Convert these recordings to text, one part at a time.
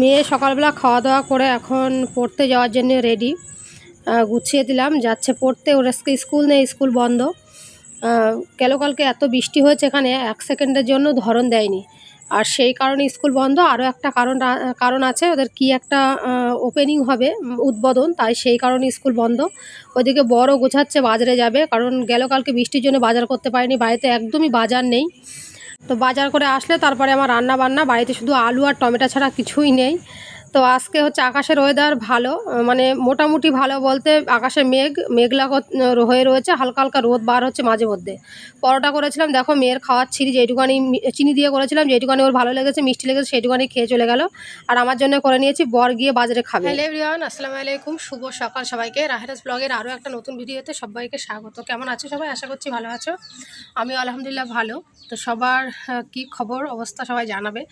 মেয়ে সকালবেলা খাওয়া দাওয়া করে এখন পড়তে যাওয়ার জন্য রেডি গুছিয়ে দিলাম, যাচ্ছে পড়তে। ওর স্কুল নেই, স্কুল বন্ধ। গেল কালকে এত বৃষ্টি হয়েছে এখানে, এক সেকেন্ডের জন্য ধরন দেয়নি। আর সেই কারণে স্কুল বন্ধ। আরও একটা কারণ কারণ আছে, ওদের কি একটা ওপেনিং হবে উদ্বোধন, তাই সেই কারণে স্কুল বন্ধ। ওইদিকে বড় গোছাচ্ছে, বাজারে যাবে। কারণ গেল কালকে বৃষ্টির জন্য বাজার করতে পারিনি, বাড়িতে একদমই বাজার নেই। তো বাজার করে আসলে তারপরে আমার রান্না বান্না বাড়িতে শুধু আলু আর টমেটো ছাড়া কিছুই নেই। তো আজকে হচ্ছে আকাশের ওয়েদার ভালো মানে মোটামুটি ভালো বলতে আকাশে মেঘ, মেঘলা হয়ে রয়েছে, হালকা হালকা রোদ বার হচ্ছে মাঝে মধ্যে। পরোটা করেছিলাম, দেখো মেয়ের খাওয়াচ্ছি যেইটুকানি মি- চিনি দিয়ে করেছিলাম যেইটুকানি ওর ভালো লেগেছে, মিষ্টি লেগেছে সেইটুকানি খেয়ে চলে গেল। আর আমার জন্য করে নিয়েছি, বর গিয়ে বাজারে খাবে। হ্যালো এভরিওয়ান আসসালামু আলাইকুম, শুভ সকাল সবাইকে। রাহেরাজ ব্লগের আরও একটা নতুন ভিডিওতে সবাইকে স্বাগত। কেমন আছো সবাই? আশা করছি ভালো আছো। আমি আলহামদুলিল্লাহ ভালো। তো সবার কি খবর? অবস্থা সবাই জানাবে।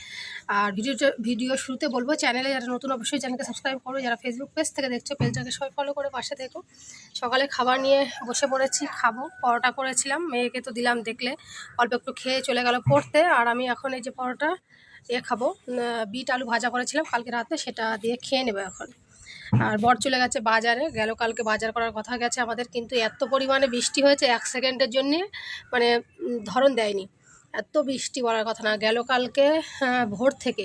আর ভিডিওটা, ভিডিও শুরুতে বলব, চ্যানেলে যারা নতুন অবশ্যই চ্যানেলকে সাবস্ক্রাইব করো। যারা ফেসবুক পেজ থেকে দেখছ, পেজটাকে সবাই ফলো করে পাশে থেকো। সকালে খাবার নিয়ে বসে পড়েছি, খাব। পরোটা করেছিলাম, মেয়েকে তো দিলাম দেখলে। অল্প একটু খেয়ে চলে গেল পড়তে। আর আমি এখন এই যে পরোটা এ খাব। বিট আলু ভাজা করেছিলাম কালকে রাতে, সেটা দিয়ে খেয়ে নেব এখন। আর বর চলে গেছে বাজারে। গেল কালকে বাজার করার কথা গেছে আমাদের, কিন্তু এত পরিমাণে বৃষ্টি হয়েছে এক সেকেন্ডের জন্যে মানে ধরন দেয়নি। এত বৃষ্টি বলার কথা না। গেল কালকে ভোর থেকে।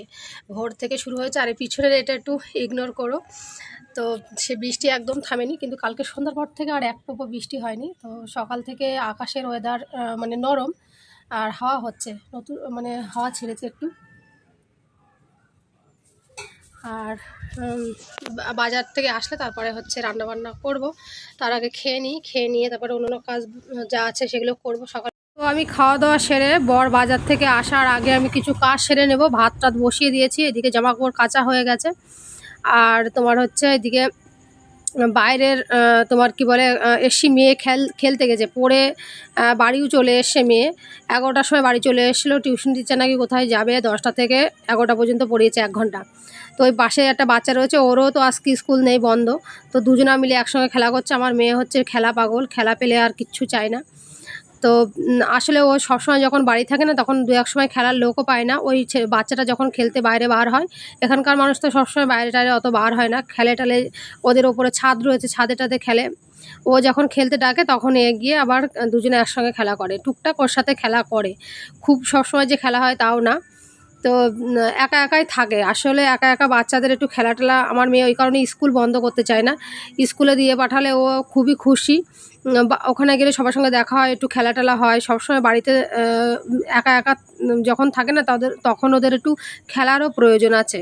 ভোর থেকে শুরু হয়েছে। আর পিছনের এটা একটু ইগনোর করো। তো সে বৃষ্টি একদম থামেনি, কিন্তু কালকে সন্ধ্যার পর থেকে আর এক টোপো বৃষ্টি হয়নি। তো সকাল থেকে আকাশের ওয়েদার মানে নরম। আর হাওয়া হচ্ছে। নতুন মানে হাওয়া ছেড়েছে একটু। আর বাজার থেকে আসলে তারপরে হচ্ছে রান্না বান্না করব। তার আগে খেয়ে নিই। খেয়ে নিয়ে তারপরে অন্যান্য কাজ, যা আছে সেগুলো করব সকাল তো আমি খাওয়া দাওয়া সেরে বর বাজার থেকে আসার আগে আমি কিছু কাজ সেরে নেব। ভাত টাত বসিয়ে দিয়েছি, এদিকে জামা কাপড় কাঁচা হয়ে গেছে। আর তোমার হচ্ছে এদিকে বাইরের তোমার কি বলে এসছি মেয়ে খেল, খেলতে গেছে। পড়ে বাড়িও চলে এসছে মেয়ে। এগারোটার সময় বাড়ি চলে এসেছিল। টিউশন টিচার নাকি কোথায় যাবে? দশটা থেকে এগারোটা পর্যন্ত পড়িয়েছে এক ঘণ্টা। তো ওই পাশে একটা বাচ্চা রয়েছে, ওরও তো আজকে স্কুল নেই, বন্ধ। তো দুজনা মিলে একসঙ্গে খেলা করছে। আমার মেয়ে হচ্ছে খেলা পাগল। খেলা পেলে আর কিচ্ছু চায় না। তো আসলে ও সবসময় যখন বাড়ি থাকে না, তখন দু এক সময় খেলার লোকও পায় না। ওই বাচ্চাটা যখন খেলতে বাইরে বার হয়, এখানকার মানুষ তো সবসময় বাইরে টাইরে অত বার হয় না। খেলে টালে ওদের ওপরে ছাদ রয়েছে ছাদে টাদে খেলে। ও যখন খেলতে ডাকে তখন এ গিয়ে আবার দুজনে একসঙ্গে খেলা করে। টুকটাক ওর সাথে খেলা করে। খুব সবসময় যে খেলা হয় তাও না। তো একা একাই থাকে। আসলে একা একা বাচ্চাদের একটু খেলা টেলা আমার মেয়ে ওই কারণে স্কুল বন্ধ করতে চায় না। স্কুলে দিয়ে পাঠালে ও খুবই খুশি। ওখানে গেলে সবার সঙ্গে দেখা হয়, একটু খেলা টেলা হয়। সবসময় বাড়িতে একা একা যখন থাকে না তাদের, তখন ওদের একটু খেলারও প্রয়োজন আছে।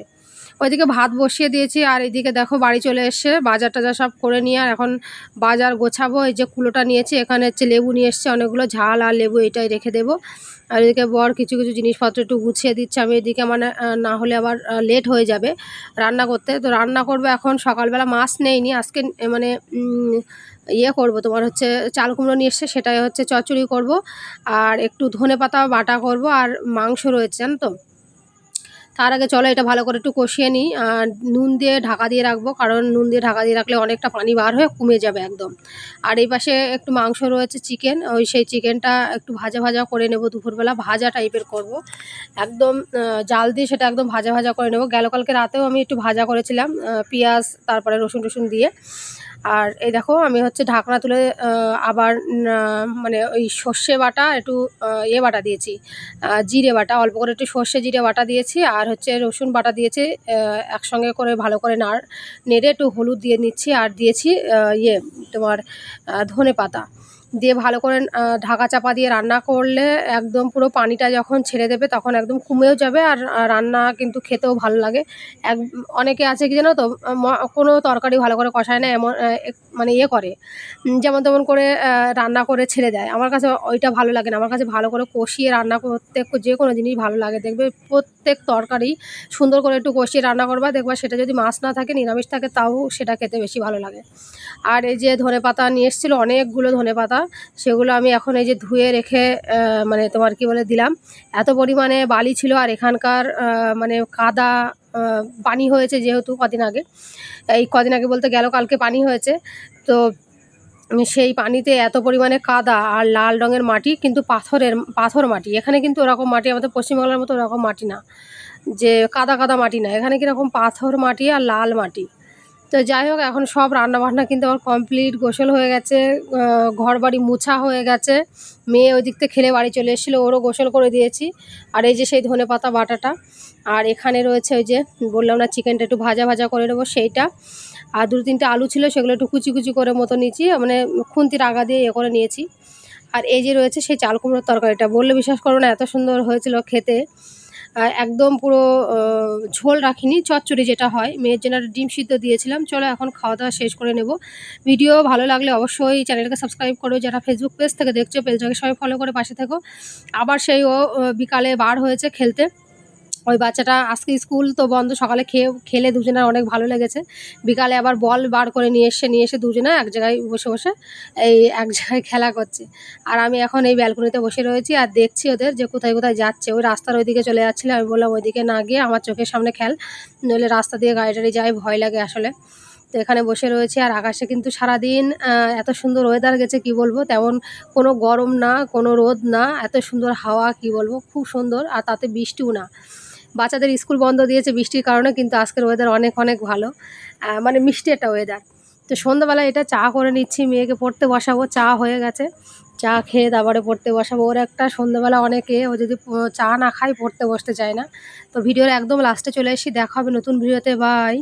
ওইদিকে ভাত বসিয়ে দিয়েছি, আর এইদিকে দেখো বাড়ি চলে এসছে। বাজার টাজার সব করে নিয়ে আর এখন বাজার গোছাবো। এই যে কুলোটা নিয়েছি, এখানে হচ্ছে লেবু নিয়ে এসছে অনেকগুলো, ঝাল আর লেবু এটাই রেখে দেবো। আর এদিকে বর কিছু কিছু জিনিসপত্র একটু গুছিয়ে দিচ্ছে। আমি এদিকে মানে না হলে আবার লেট হয়ে যাবে রান্না করতে। তো রান্না করব এখন, সকালবেলা মাছ নেইনি। আজকে মানে ইয়ে করব, তোমার হচ্ছে চাল কুমড়ো নিয়ে এসছে, সেটাই হচ্ছে চচ্চড়ি করব। আর একটু ধনে পাতা বাটা করব, আর মাংস রয়েছে, জানো তো? তার আগে চলো এটা ভালো করে একটু কষিয়ে নিই। আর নুন দিয়ে ঢাকা দিয়ে রাখব, কারণ নুন দিয়ে ঢাকা দিয়ে রাখলে অনেকটা পানি বার হয়ে কমে যাবে একদম। আর এই পাশে একটু মাংস রয়েছে, চিকেন। ওই সেই চিকেনটা একটু ভাজা ভাজা করে নেব, দুপুরবেলা ভাজা টাইপের করব। একদম জাল দিয়ে সেটা একদম ভাজা ভাজা করে নেব। গেল কালকে রাতেও আমি একটু ভাজা করেছিলাম পেঁয়াজ, তারপরে রসুন টসুন দিয়ে। আর এই দেখো, আমি হচ্ছে ঢাকনা তুলে আবার মানে ওই সর্ষে বাটা, একটু এ ইয়ে বাটা দিয়েছি জিরে বাটা, অল্প করে একটু সর্ষে জিরে বাটা দিয়েছি, আর হচ্ছে রসুন বাটা দিয়েছি একসঙ্গে করে ভালো করে নাড়, নেড়ে একটু হলুদ দিয়ে নিচ্ছি, আর দিয়েছি ইয়ে তোমার ধনে পাতা। দিয়ে ভালো করে ঢাকা চাপা দিয়ে রান্না করলে একদম পুরো পানিটা যখন ছেড়ে দেবে তখন একদম কমেও যাবে আর রান্না কিন্তু খেতেও ভালো লাগে। এক, অনেকে আছে কি জানো তো কোনো তরকারি ভালো করে কষায় না, এমন মানে ইয়ে করে। যেমন তেমন করে রান্না করে ছেড়ে দেয়। আমার কাছে ওইটা ভালো লাগে না। আমার কাছে ভালো করে কষিয়ে রান্না করতে যে কোনো জিনিস ভালো লাগে। দেখবে প্রত্যেক তরকারি সুন্দর করে একটু কষিয়ে রান্না করবা, দেখবা সেটা যদি মাছ না থাকে, নিরামিষ থাকে, তাও সেটা খেতে বেশি ভালো লাগে। আর এই যে ধনে পাতা নিয়ে এসেছিল, অনেকগুলো ধনে পাতা সেগুলো আমি এখন এই যে ধুয়ে রেখে মানে তোমার কি বলে দিলাম, এত পরিমাণে বালি ছিল আর এখানকার মানে কাদা পানি হয়েছে যেহেতু কদিন আগে। এই কদিন আগে বলতে গেল, কালকে পানি হয়েছে। তো সেই পানিতে এত পরিমাণে কাদা আর লাল রঙের মাটি, কিন্তু পাথরের, পাথর মাটি। এখানে কিন্তু ওরকম মাটি, আমাদের পশ্চিমবাংলার মতো ওরকম মাটি না। যে কাদা কাদা মাটি না, এখানে কীরকম পাথর মাটি আর লাল মাটি। তো যাই হোক, এখন সব রান্নাবান্না কিন্তু আমার কমপ্লিট গোসল হয়ে গেছে ঘর বাড়ি মুছা হয়ে গেছে। মেয়ে ওই দিক থেকে খেলে বাড়ি চলে এসেছিল, ওরও গোসল করে দিয়েছি। আর এই যে সেই ধনে পাতা বাটাটা, আর এখানে রয়েছে ওই যে বললাম না চিকেনটা একটু ভাজা ভাজা করে নেব সেইটা। আর দু তিনটে আলু ছিল, সেগুলো একটু কুচি কুচি করে মতো নিয়েছি মানে খুন্তির আগা দিয়ে এ করে নিয়েছি। আর এই যে রয়েছে সেই চাল কুমড়োর তরকারিটা, বললে বিশ্বাস করো না, এত সুন্দর হয়েছিল খেতে। একদম পুরো ঝোল রাখিনি, চচ্চড়ি যেটা হয়। মেয়ের জন্য ডিম সিদ্ধ দিয়েছিলাম। চলো এখন খাওয়া দাওয়া শেষ করে নেব। ভিডিও ভালো লাগলে অবশ্যই চ্যানেলকে সাবস্ক্রাইব করো। যারা ফেসবুক পেজ থেকে দেখছ পেজটাকে সবাই ফলো করে পাশে থেকো। আবার সেই, ও বিকালে বার হয়েছে খেলতে। ওই বাচ্চাটা আজকে স্কুল তো বন্ধ, সকালে খেয়ে, খেলে দুজনের অনেক ভালো লেগেছে। বিকালে আবার বল বার করে নিয়ে এসে নিয়ে এসে দুজনে এক জায়গায় বসে বসে এই এক জায়গায় খেলা করছে। আর আমি এখন এই ব্যালকনিতে বসে রয়েছি আর দেখছি ওদের যে কোথায় কোথায় যাচ্ছে। ওই রাস্তার ওইদিকে চলে যাচ্ছিল, আমি বললাম ওইদিকে না গিয়ে আমার চোখের সামনে খেল, নইলে রাস্তা দিয়ে গাড়ি টাড়ি যায়, ভয় লাগে আসলে। তো এখানে বসে রয়েছি আর আকাশে কিন্তু সারাদিন এত সুন্দর ওয়েদার গেছে, কি বলব? তেমন কোনো গরম না, কোনো রোদ না, এত সুন্দর হাওয়া, কি বলব? খুব সুন্দর আর তাতে বৃষ্টিও না। বাচ্চাদের স্কুল বন্ধ দিয়েছে বৃষ্টির কারণে, কিন্তু আজকের ওয়েদার অনেক অনেক ভালো। মানে মিষ্টি একটা ওয়েদার তো সন্ধ্যাবেলা এটা চা করে নিচ্ছি, মেয়েকে পড়তে বসাবো, চা হয়ে গেছে। চা খেয়ে তারপরে পড়তে বসাবো। ওর একটা সন্ধ্যাবেলা অনেকে, ও যদি চা না খায়, পড়তে বসতে চায় না। তো ভিডিওর একদম লাস্টে চলে এসেছি, দেখা হবে নতুন ভিডিওতে বাই